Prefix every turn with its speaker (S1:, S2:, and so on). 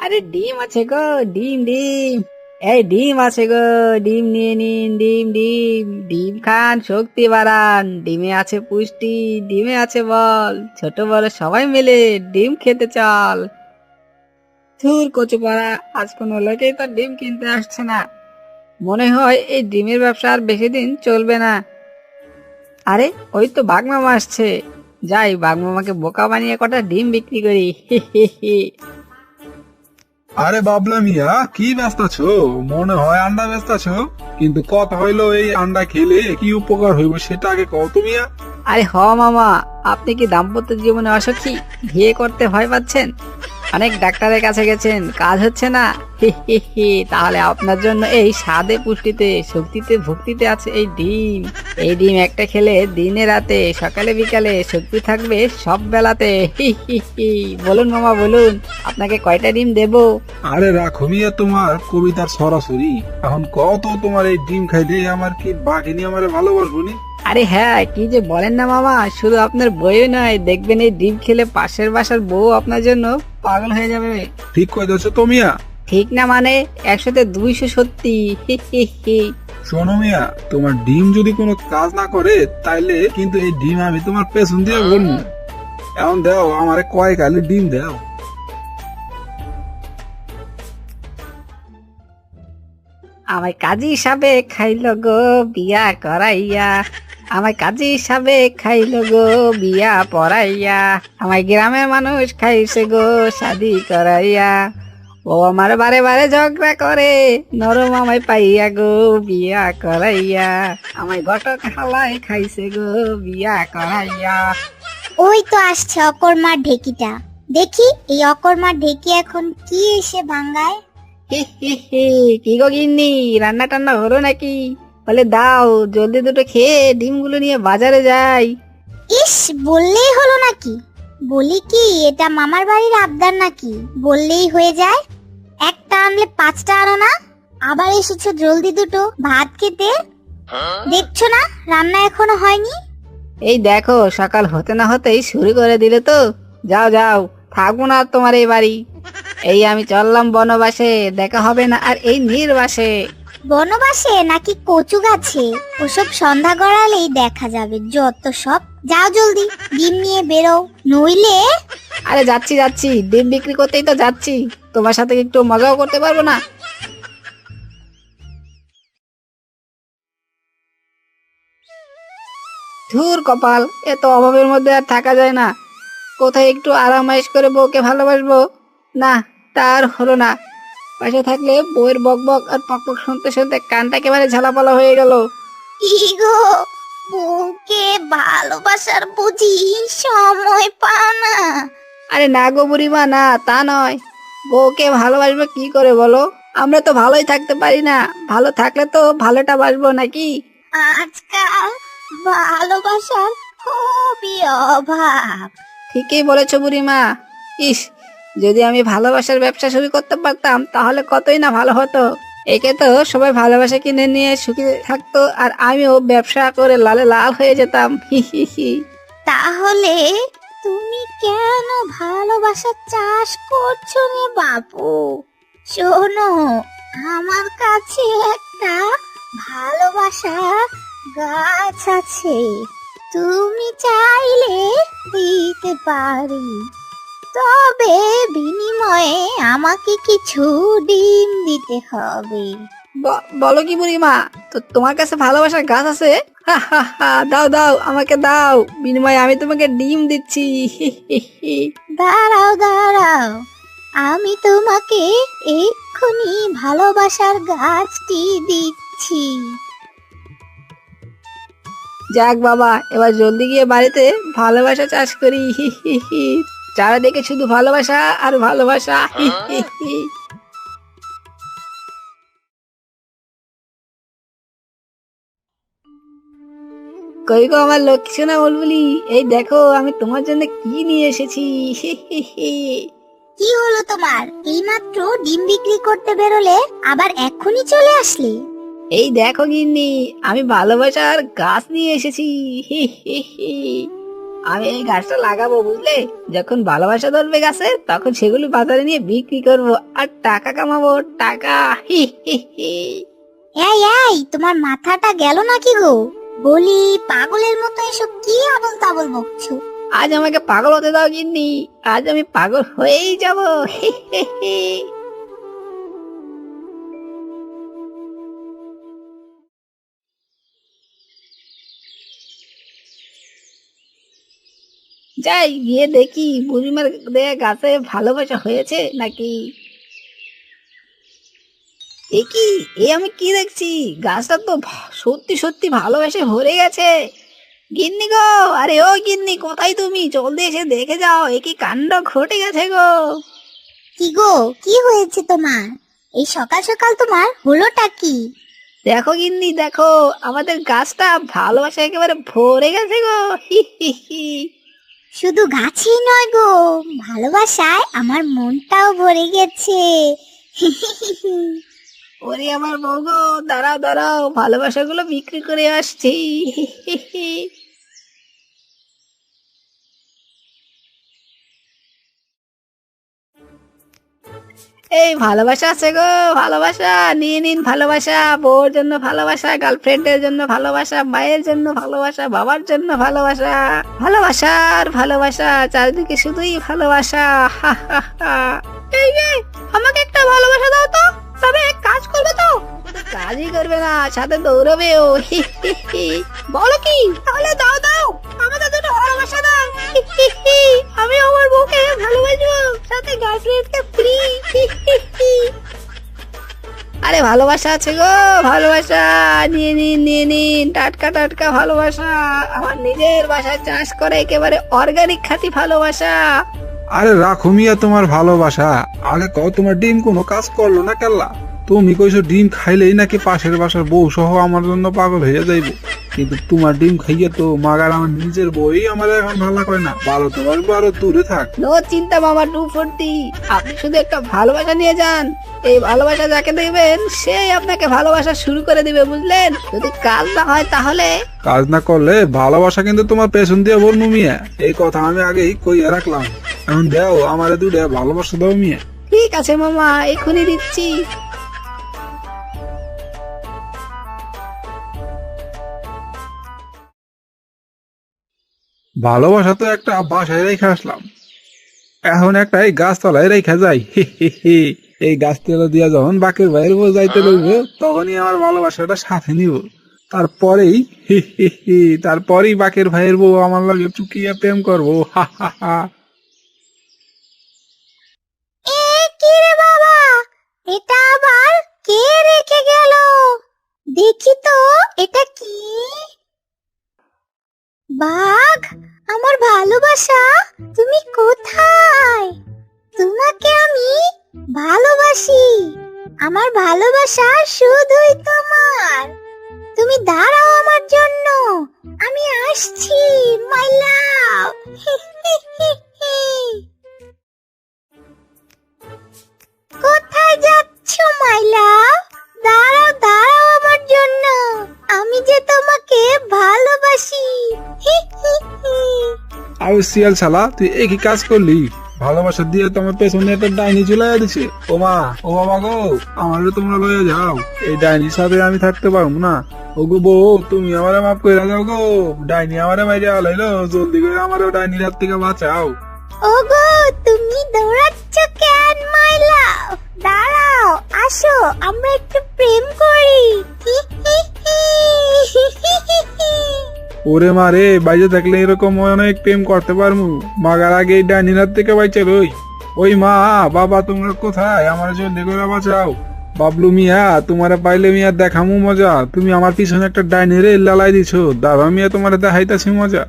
S1: আরে ডিম আছে গো, ডিম ডিম। এই ডিম আছে গো, ডিম নিয়ে নিন, ডিম ডিম। ডিম খান, শক্তি বাড়ান। ডিমে আছে পুষ্টি, ডিমে আছে বল। ছোট বড় সবাই মিলে ডিম খেতে চল। থুর কচু পাড়া আজ কোনো লোকেই তো ডিম কিনতে আসছে না। মনে হয় এই ডিমের ব্যবসা আর বেশি দিন চলবে না। আরে, ওই তো বাঘমামা আসছে। যাই, বাঘমামাকে বোকা বানিয়ে কটা ডিম বিক্রি করি।
S2: আরে বাবলা মিয়া, কি ব্যস্ত আছো? মনে হয় আন্ডা ব্যস্ত আছো। কিন্তু কথা হইল এই আন্ডা খেলে কি উপকার হইব সেটা আগে কও তো মিয়া।
S1: আরে হ মামা, আপনি কি দাম্পত্য জীবনে অসুখী? বিয়ে করতে ভয় পাচ্ছেন? অনেক ডাক্তারের কাছে গেছেন কাজ হচ্ছে না। তাহলে আপনার জন্য এই স্বাদে পুষ্টিতে শক্তিতে ভক্তিতে আছে এই ডিম। এই ডিম একটা খেলে দিনে রাতে সকালে বিকালে শক্তি থাকবে সব বেলাতে। বলুন মামা বলুন আপনাকে কয়টা ডিম দেবো?
S2: আরে রাখো মিয়া তোমার কবিতার সরাসরি। এখন কত তোমার এই ডিম খাইলে আমার কি বাঘিনী আমারে ভালোবাসবো নি?
S1: আরে হ্যাঁ কি যে বলেন না মামা শুধু আপনার বইও নয় দেখবেন এই ডিম খেলে পাশের বাসার বউ আপনার জন্য পাগল হয়ে যাবে।
S2: ঠিক কই যাচ্ছ তো মিয়া।
S1: ঠিক না মানে একসাথে দুইশো সত্যি।
S2: শোনো মিয়া তোমার ডিম যদি কোনো কাজ না করে তাইলে কিন্তু এই ডিম আমি তোমার পেছন দিয়ে বলব এখন দাও আমারে কয় কালে ডিম দাও।
S1: আমায় কাজী হিসাবে খাইল গো বিয়া করাইয়া। আমায় কাজী হিসাবে খাইল গো বিয়া পড়াইয়া। আমায় গ্রামের মানুষ খাইছে গো শাদি করাইয়া। ও আমার বারে বারে ঝগড়া করে নরম আমায় পাইয়া গো বিয়া করাইয়া। আমায় ঘটক হালাই খাইছে গো বিয়া করাইয়া।
S3: ওই তো আসছে অকর্মার ঢেকিটা। দেখি এই অকর্মার ঢেকি এখন কি এসে ভাঙ্গায়?
S1: হি হি হি কি গো গিন্নি রান্না টান্না হলো নাকি? বলে দাও জলদি দুটো খেয়ে ডিমগুলো নিয়ে বাজারে যাই।
S3: ইস বললেই হলো নাকি? বলি কি এটা মামার বাড়ির আবদার নাকি? বললেই হয়ে যায়। একটা আনলে পাঁচটা আনো না? আবার এসেছ জলদি দুটো ভাত খেতে? দেখছ না রান্না এখনও হয়নি?
S1: এই দেখো সকাল হতে না হতেই শুরু করে দিলে তো। যাও যাও থাকব না আর তোমার এই বাড়ি। এই আমি চললাম বনবাসে দেখা হবে না আর এই নির্বাসে।
S3: বনবাসে নাকি কচু গাছে? ওসব সন্ধ্যা গড়ালেই দেখা যাবে। যত সব, যাও জলদি, ডিম নিয়ে বেরো। নইলে
S1: আরে যাচ্ছি যাচ্ছি। ডিম বিক্রি করতেই তো যাচ্ছি। তোমার সাথে একটু মজাও করতে পারব না। ধুর কপাল, এত অভাবের মধ্যে আর থাকা যায় না। কোথায় একটু আরামাইশ করে বউকে ভালোবাসবো? না তার হলো না। পয়সা থাকলে বউয়ের বক বক আর পক পক শুনতে শুনতে কানটা একেবারে ঝালাপালা হয়ে গেল।
S3: ইগো বউকে ভালোবাসার বুঝি সময় পাও না।
S1: আরে না গো বুড়িমা না তা নয়। বউকে ভালোবাসবো কি করে বলো? আমরা তো ভালোই থাকতে পারি না। ভালো থাকলে তো ভালোটা বাসবো নাকি?
S3: আজকাল ভালোবাসার খুবই অভাব।
S1: ঠিকই বলেছ বুড়িমা। ইস যদি আমি ভালোবাসার ব্যবসা শুরু করতে পারতাম, তাহলে কতই না ভালো হতো। একে তো সবাই ভালোবাসা কিনে নিয়ে সুখী থাকতো, আর আমিও ব্যবসা করে লালে লাল হয়ে যেতাম।
S3: তাহলে তুমি কেন ভালোবাসার চাষ করছ রে বাপু শোনো, আমার কাছে একটা ভালোবাসা গাছ আছে। তুমি চাইলে দিতে পারি। তবে বিনিময়ে আমাকে কিছু ডিম দিতে হবে।
S1: ব- বলো কি বুড়িমা তো তোমার কাছে ভালোবাসার গাছ আছে? হা হা হা দাও দাও আমাকে দাও বিনিময়ে আমি তোমাকে ডিম দিচ্ছি। হি হি হি
S3: দাঁড়াও দাঁড়াও আমি তোমাকে এক্ষুনি ভালোবাসার গাছটি দিচ্ছি।
S1: যাক বাবা এবার জলদি গিয়ে বাড়িতে ভালোবাসা চাষ করি। হি হি হি চারিদিকে শুধু ভালোবাসা আর ভালোবাসা। কই গো আমার লক্ষ্মী সোনা বলবুলি? এই দেখো আমি তোমার জন্য কি নিয়ে এসেছি?
S3: কি হলো তোমার? এইমাত্র ডিম বিক্রি করতে বেরোলে আবার এক্ষুনি চলে আসলে?
S1: এই দেখো গিন্নি আমি ভালোবাসার গাছ নিয়ে এসেছি। হি হি হি আমি এই গাছটা লাগাবো বুঝলে? যখন ভালোবাসা ধরবে গাছে তখন সেগুলি বাজারে নিয়ে বিক্রি করব আর টাকা কামাবো। টাকা হি হি হি।
S3: এই এই তোমার মাথাটা গেল নাকি গো? বলি পাগলের মতো এসব কি আবল তাবল বকছো?
S1: আজ আমাকে পাগল হতে দাও গিন্নি। আজ আমি পাগল হয়েই যাব। হি হি হি। যাই গিয়ে দেখি বুড়িমার দেয়া গাছে ভালোবাসা হয়েছে নাকি? এ কি এ আমি কি দেখছি? গাছটা তো সত্যি সত্যি ভালোবেসে ভরে গেছে। গিন্নি গো আরে ও গিন্নি কোথায় তুমি? জলদি এসে দেখে যাও এ কি কাণ্ড ঘটে গেছে গো।
S3: কি গো কি হয়েছে তোমার? এই সকাল সকাল তোমার হলোটা কি?
S1: দেখো গিন্নি দেখো আমাদের গাছটা ভালোবাসা একেবারে ভরে গেছে গো। হি হি হি।
S3: শুধু গাছই নয় গো, ভালোবাসায় আমার মনটাও ভরে গেছে।
S1: ওরে আমার বউ গো, দাঁড়াও দাঁড়াও, ভালোবাসাগুলো বিক্রি করে আসছি। এই ভালোবাসা আছে গো, ভালোবাসা। নিয়ে নিন ভালোবাসা, বউর জন্য ভালোবাসা গার্লফ্রেন্ডের জন্য ভালোবাসা, মায়ের জন্য ভালোবাসা, বাবার জন্য ভালোবাসা। ভালোবাসার ভালোবাসা, চারিদিকে শুধুই ভালোবাসা। আমাকে একটা ভালোবাসা দাও তো। তবে কাজ করবে তো। কাজই করবে না, সাথে দৌড়বে ও। বলো কি? তাহলে দাও দাও। আমাদের দুটো ভালোবাসা দাও। আমি আমার বউকে ভালোবাসবো, সাথে গার্লফ্রেন্ডকে ফ্রি ভালোবাসা আছে গো, ভালোবাসা। নিয়ে নিন নিয়ে, নিন, টাটকা টাটকা ভালোবাসা। আমার নিজের বাসায় চাষ করে একেবারে অর্গানিক খাতি ভালোবাসা।
S2: আরে রাখো মিয়া তোমার ভালোবাসা। আগে কও, তোমার ডিম কোনো কাজ করল না কেল্লা? তুমি কইছো ডিম খাইলেই নাকি পাশের বাসার বউ সহ আমার জন্য পাগল হয়ে যাইবে। কিন্তু তোমার ডিম খাইয়ে তো মাগার আমার নিজের বই আমার এখন ভালো করে না। ভালো তোমার আরও দূরে থাক।
S1: নো চিন্তা মামা টু ফোরটি। আপনি শুধু একটা ভালোবাসা নিয়ে যান। এই ভালোবাসা যাকে দেখবেন সেই আপনাকে ভালোবাসা শুরু করে দিবে বুঝলেন? যদি কাজ না হয় তাহলে?
S2: কাজ না করলে ভালোবাসা কিন্তু তোমার পেছন দিয়ে বলব মিয়া এই কথা আমি আগেই কইয়া রাখলাম। এখন দেও আমার দুটা ভালোবাসা দাও মিয়া।
S1: ঠিক আছে মামা এখনই দিচ্ছি।
S2: ভালোবাসা তো একটা বাসায় রেখে আসলাম। এখন একটা এই গাছতলায় রেখে যাই। এই গাছতলা দিয়া যখন বাকের বাইরে যাইতে লইব, তখনই আমার ভালোবাসাটা সাথে নিব। তারপরেই তারপরেই বাকের ভাইয়ের বউ আমার লাগে চুকিয়া প্রেম করব। হা হা হা।
S3: এটা আবার কে রেখে গেল? দেখি তো, এটা কি? বাঘ, আমার ভালোবাসা, তুমি কোথায়? তোমাকে আমি ভালোবাসি। আমার ভালোবাসা শুধুই তোমার। তুমি দাঁড়াও আমার জন্য। আমি আসছি মাই লাভ কোথায় যাচ্ছ মাইলা
S2: আর শিয়াল শালা, তুই একই কাজ করলি। ভালোবাসা দিয়ে তোমার পেছনে একটা ডাইনি চলে দিছে ও মা, ও বাবা গো, আমারও তোমরা লয়ে যাও। এই ডাইনির সাথে আমি থাকতে পারব না। ও গো বউ, তুমি আমারে মাফ করে দাও গো। ডাইনি আমারে মাইরে আলাইলো, জলদি করে আমারও ডাইনির হাত থেকে বাঁচাও।
S3: ওগো তুমি দৌড়াচ্ছ কেন মাইলা? দাঁড়াও, আসো, আমরা একটু প্রেম করি।
S2: ওরে মারে বাইরে থাকলে এরকম অনেক প্রেম করতে পারব। মাগার আগে এই ডাইনির হাত থেকে বাইচে রই। ওই মা, বাবা তোমরা কোথায়? আমার জলদি করে বাঁচাও। বাবলু মিয়া, তোমার পাইলে মিয়া দেখামু মজা। তুমি আমার পিছনে একটা ডাইনি রে লালাই দিছো। দাদা মিয়া তোমার দেখাইতাছি মজা।